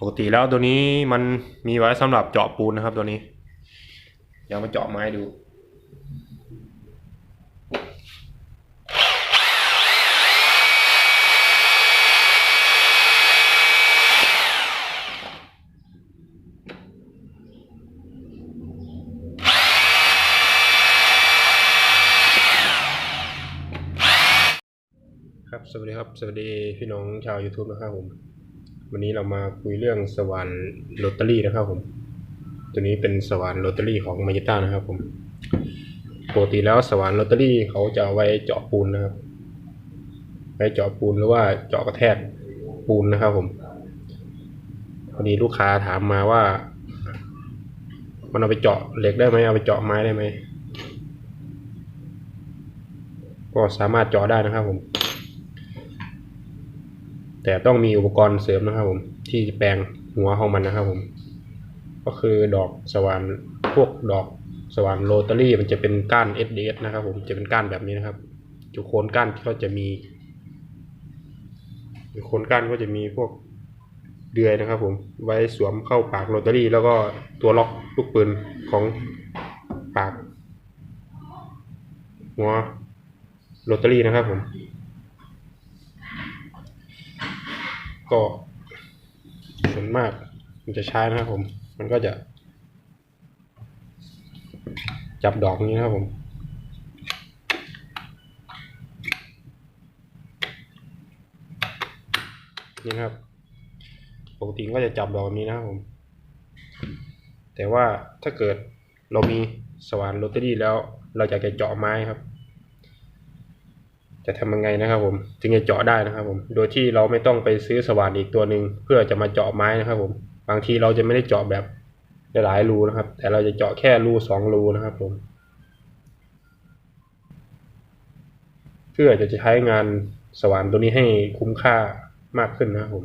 ปกติแล้วตัวนี้มันมีไว้สำหรับเจาะปูนนะครับตัวนี้เดี๋ยวมาเจาะไม้ดูครับสวัสดีครับ สวัสดีพี่น้องชาว YouTube นะครับผม วันนี้เรามาคุยเรื่องสว่านโรตารี่นะครับผม ตัวนี้เป็นสว่านโรตารี่ของมา y ต้านะครับผม ปกติแล้วสว่านโรตารี่เขาจะเอาไว้เจาะปูนนะครับ ไว้เจาะปูนหรือว่าเจาะกระแทกปูนนะครับผม พอดีลูกค้าถามมาว่า มันเอาไปเจาะเหล็กได้ไหมเอาไปเจาะไม้ได้ไหม ก็สามารถเจาะได้นะครับผม แต่ต้องมีอุปกรณ์เสริมนะครับผมที่แปลงหัวของมันนะครับผม ก็คือดอกสว่านพวกดอกสว่านโรตารี่มันจะเป็นก้าน SDS นะครับผมจะเป็นก้านแบบนี้นะครับจุโคนก้านก็จะมีจุโคนก้านก็จะมีพวกเดือยนะครับ ผมไว้สวมเข้าปากโรตารี่ แล้วก็ตัวล็อกลูกปืนของปากหัวโรตารี่นะครับผม ก็ส่วนมากมันจะใช้นะครับผม มันก็จะ จับดอกนี้นะครับผมนี่ครับปกติก็จะจับดอกนี้นะครับผม แต่ว่าถ้าเกิดเรามีสว่านโรตารี่แล้วเราจะจะเจาะไม้ครับ จะทำยังไงนะครับผมถึงจะเจาะได้นะครับผมโดยที่เราไม่ต้องไปซื้อสว่านอีกตัวหนึ่งเพื่อจะมาเจาะไม้นะครับผมบางทีเราจะไม่ได้เจาะแบบหลายรูนะครับ แต่เราจะเจาะแค่รูสองรูนะครับผมเพื่อจะใช้งานสว่านตัวนี้ให้คุ้มค่ามากขึ้นนะครับผม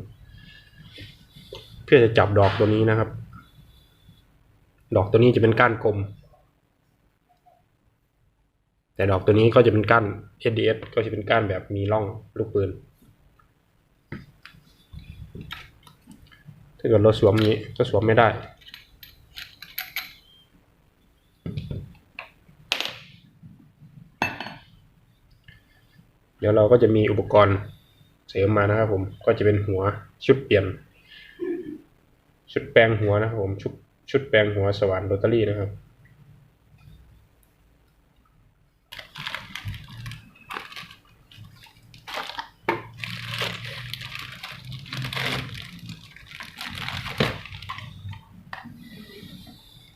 เพื่อจะจับดอกตัวนี้นะครับ ดอกตัวนี้จะเป็นก้านกลม แต่ดอกตัวนี้ก็จะเป็นก้าน SDS ก็จะเป็นก้านแบบมีร่องลูกปืน ถ้าเกิดเราสวมนี้ก็สวมไม่ได้ เดี๋ยวเราก็จะมีอุปกรณ์เสริมมานะครับผมก็จะเป็นหัวชุดเปลี่ยน ชุดแปลงหัวนะครับผมชุดชุดแปลงหัวสว่านโรตารี่นะครับ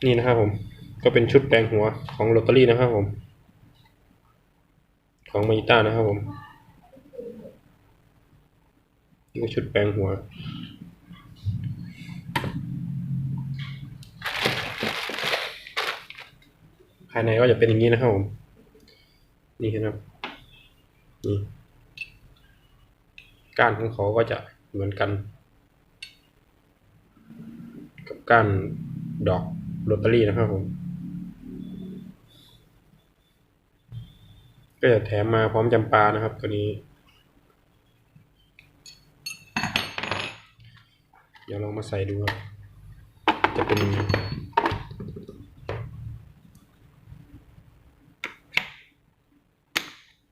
นี่นะครับผม ก็เป็นชุดแปลงหัวของโรตารี่นะครับผม ของมา y ต้านะครับผม นี่ก็ชุดแปลงหัวภายในก็จะเป็นอย่างนี้นะครับผม นี่ครับนี่ก้านของเขาก็จะเหมือนกัน กับก้านดอก โรตารี่นะครับผม ก็จะแถมมาพร้อมจำปานะครับ ตัวนี้ เดี๋ยวลองมาใส่ดูครับ จะเป็น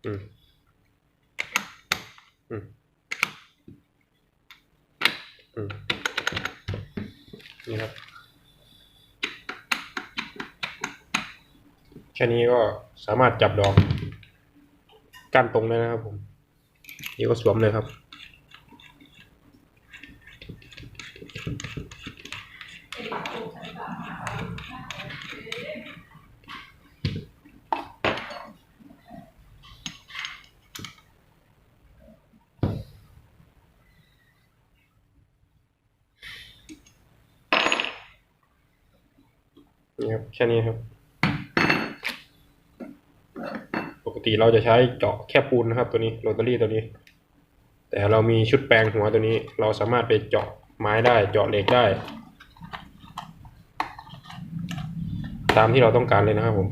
อืมอืมอืมนี่ครับ แค่นี้ก็สามารถจับดอกก้านตรงได้นะครับผม นี่ก็สวมเลยครับ นี่ครับ แค่นี้ครับ ปก ติเราจะใช้เจาะแค่ปูนนะครับ ตัวนี้โรตารี่ตัวนี้ แต่เรามีชุดแปลงหัวตัวนี้ เราสามารถไปเจาะไม้ได้เจาะเหล็กได้ ตามที่เราต้องการเลยนะครับผม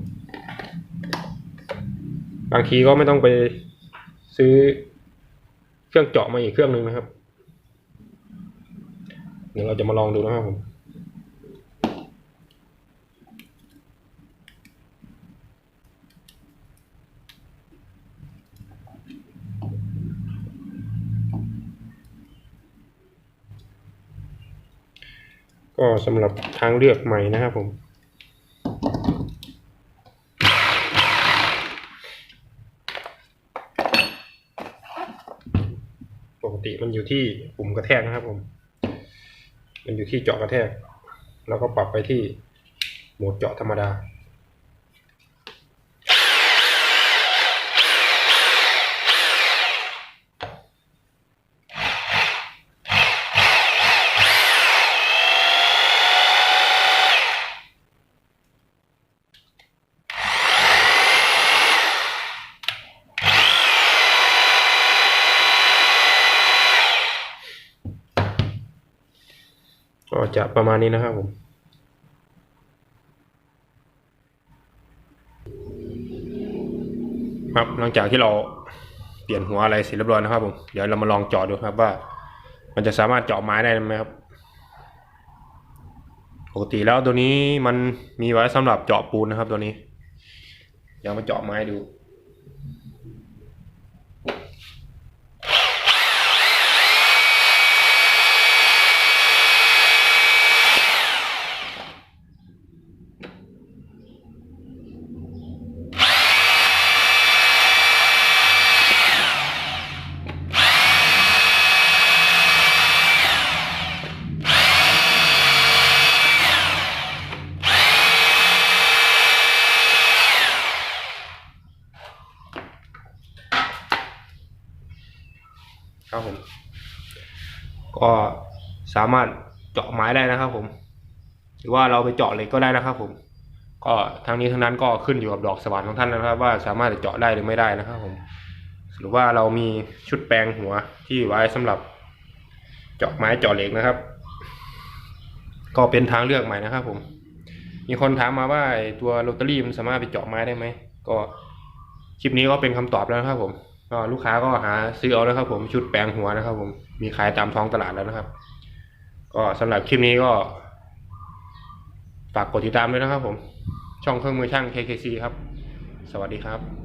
บางทีก็ไม่ต้องไปซื้อเครื่องเจาะมาอีกเครื่องหนึ่งนะครับ เดี๋ยวเราจะมาลองดูนะครับผม ก็สำหรับทางเลือกใหม่นะครับผม ปกติมันอยู่ที่ปุ่มกระแทกนะครับผม มันอยู่ที่เจาะกระแทก แล้วก็ปรับไปที่โหมดเจาะธรรมดา จะประมาณนี้นะครับผมครับหลังจากที่เราเปลี่ยนหัวอะไรเสร็จเรียบร้อยนะครับผมเดี๋ยวเรามาลองเจาะดูครับว่า มันจะสามารถเจาะไม้ได้ไหมครับ ปกติแล้วตัวนี้มันมีไว้สำหรับเจาะปูนนะครับตัวนี้ เดี๋ยวมาเจาะไม้ดู ครับผม ก็สามารถเจาะไม้ได้นะครับผม หรือว่าเราไปเจาะเหล็กก็ได้นะครับผม ก็ทั้งนี้ทั้งนั้นก็ขึ้นอยู่กับดอกสว่านของท่านนะครับ ว่าสามารถจะเจาะได้หรือไม่ได้นะครับผมหรือว่าเรามีชุดแปลงหัวที่ไว้สำหรับเจาะไม้เจาะเหล็กนะครับ ก็เป็นทางเลือกใหม่นะครับ ผม มีคนถามมาว่าตัวโรตารี่มันสามารถไปเจาะไม้ได้ไหมก็คลิปนี้ก็เป็นคำตอบแล้วนะครับผม ก็ลูกค้าก็หาซื้อเอานะครับ ผมชุดแปลงหัวนะครับ ผมมีขายตามท้องตลาดแล้วนะครับ ก็สำหรับคลิปนี้ก็ ฝากกดติดตามด้วยนะครับ ผม ช่องเครื่องมือช่าง KKC ครับ สวัสดีครับ